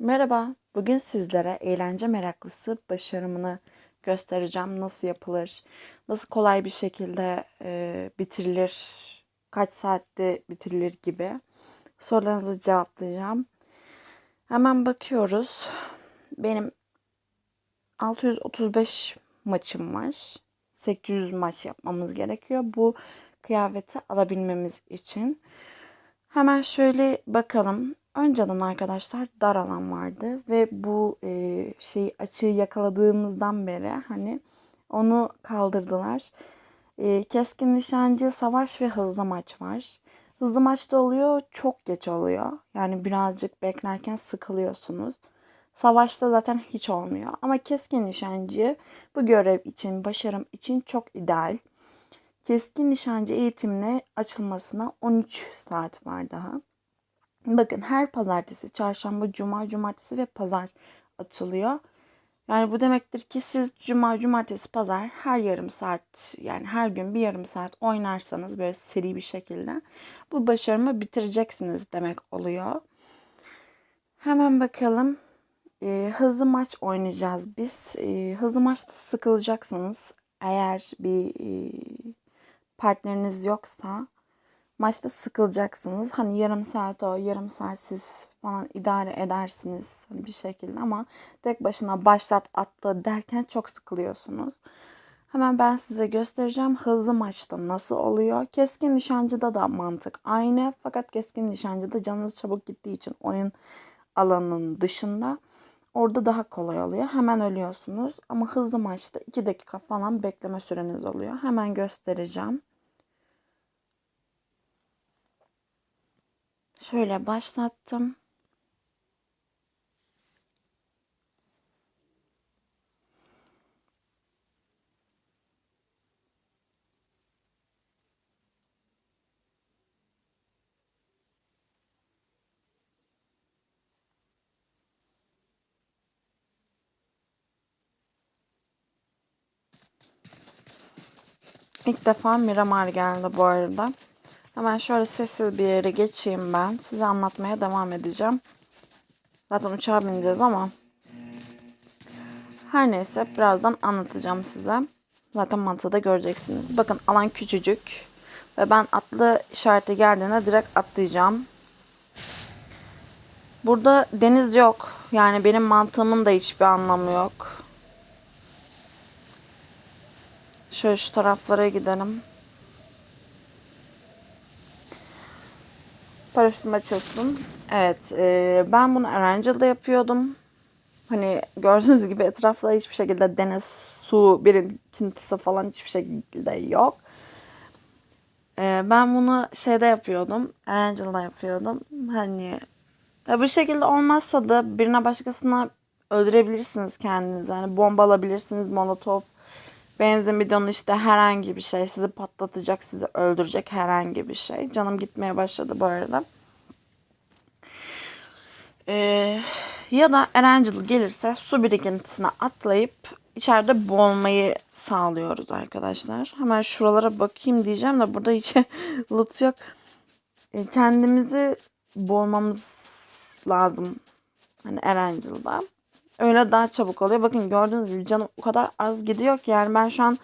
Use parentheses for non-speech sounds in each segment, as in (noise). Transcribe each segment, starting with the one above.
Merhaba, bugün sizlere eğlence meraklısı başarımını göstereceğim. Nasıl yapılır, nasıl kolay bir şekilde e, bitirilir, kaç saatte bitirilir gibi sorularınızı cevaplayacağım. Hemen bakıyoruz. Benim 635 maçım var. 800 maç yapmamız gerekiyor. Bu kıyafeti alabilmemiz için. Hemen şöyle bakalım. Önceden arkadaşlar dar alan vardı ve bu e, şeyi açığı yakaladığımızdan beri hani onu kaldırdılar. E, keskin nişancı, savaş ve hızlı maç var. Hızlı maçta oluyor, çok geç oluyor. Yani birazcık beklerken sıkılıyorsunuz. Savaşta zaten hiç olmuyor. Ama keskin nişancı bu görev için, başarım için çok ideal. Keskin nişancı eğitimine açılmasına 13 saat var daha. Bakın her pazartesi, çarşamba, cuma, cumartesi ve pazar açılıyor. Yani bu demektir ki siz cuma, cumartesi, pazar her yarım saat yani her gün bir yarım saat oynarsanız böyle seri bir şekilde bu başarımı bitireceksiniz demek oluyor. Hemen bakalım. Ee, hızlı maç oynayacağız biz. Ee, hızlı maçta sıkılacaksınız. Eğer bir e, partneriniz yoksa maçta sıkılacaksınız. Hani yarım saat o, yarım saat siz falan idare edersiniz hani bir şekilde ama tek başına başlat atla derken çok sıkılıyorsunuz. Hemen ben size göstereceğim hızlı maçta nasıl oluyor. Keskin nişancıda da mantık aynı fakat keskin nişancıda canınız çabuk gittiği için oyun alanının dışında orada daha kolay oluyor. Hemen ölüyorsunuz ama hızlı maçta 2 dakika falan bekleme süreniz oluyor. Hemen göstereceğim. Şöyle başlattım. İlk defa Miramar geldi bu arada. Hemen şöyle sessiz bir yere geçeyim ben. Size anlatmaya devam edeceğim. Zaten uçağa bineceğiz ama. Her neyse birazdan anlatacağım size. Zaten mantığı da göreceksiniz. Bakın alan küçücük. Ve ben atlı işareti geldiğinde direkt atlayacağım. Burada deniz yok. Yani benim mantığımın da hiçbir anlamı yok. Şöyle şu taraflara gidelim. Paraşütüm açılsın. Evet. E, ben bunu Erangel'da yapıyordum. Hani gördüğünüz gibi etrafta hiçbir şekilde deniz, su, birintisi falan hiçbir şekilde yok. E, ben bunu şeyde yapıyordum. Erangel'da yapıyordum. Hani ya bu şekilde olmazsa da birine başkasına öldürebilirsiniz kendinizi. Hani bomba alabilirsiniz, molotof, benzin bidonu işte herhangi bir şey sizi patlatacak, sizi öldürecek herhangi bir şey. Canım gitmeye başladı bu arada. Ee, ya da Erangel gelirse su birikintisine atlayıp içeride boğulmayı sağlıyoruz arkadaşlar. Hemen şuralara bakayım diyeceğim de burada hiç (laughs) loot yok. Ee, kendimizi boğulmamız lazım. Hani Erangel'da. Öyle daha çabuk oluyor. Bakın gördüğünüz gibi canım o kadar az gidiyor ki yani ben şu an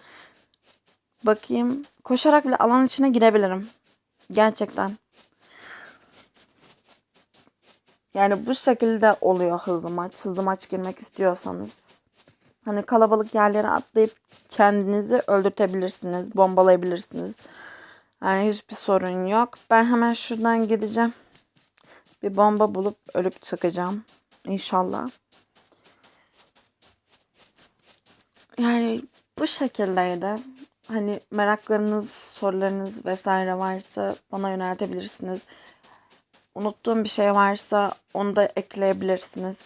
bakayım koşarak bile alan içine girebilirim. Gerçekten. Yani bu şekilde oluyor hızlı maç. Hızlı maç girmek istiyorsanız. Hani kalabalık yerlere atlayıp kendinizi öldürtebilirsiniz. Bombalayabilirsiniz. Yani hiçbir sorun yok. Ben hemen şuradan gideceğim. Bir bomba bulup ölüp çıkacağım. İnşallah. Yani bu şekildeydi. Hani meraklarınız, sorularınız vesaire varsa bana yöneltebilirsiniz. Unuttuğum bir şey varsa onu da ekleyebilirsiniz.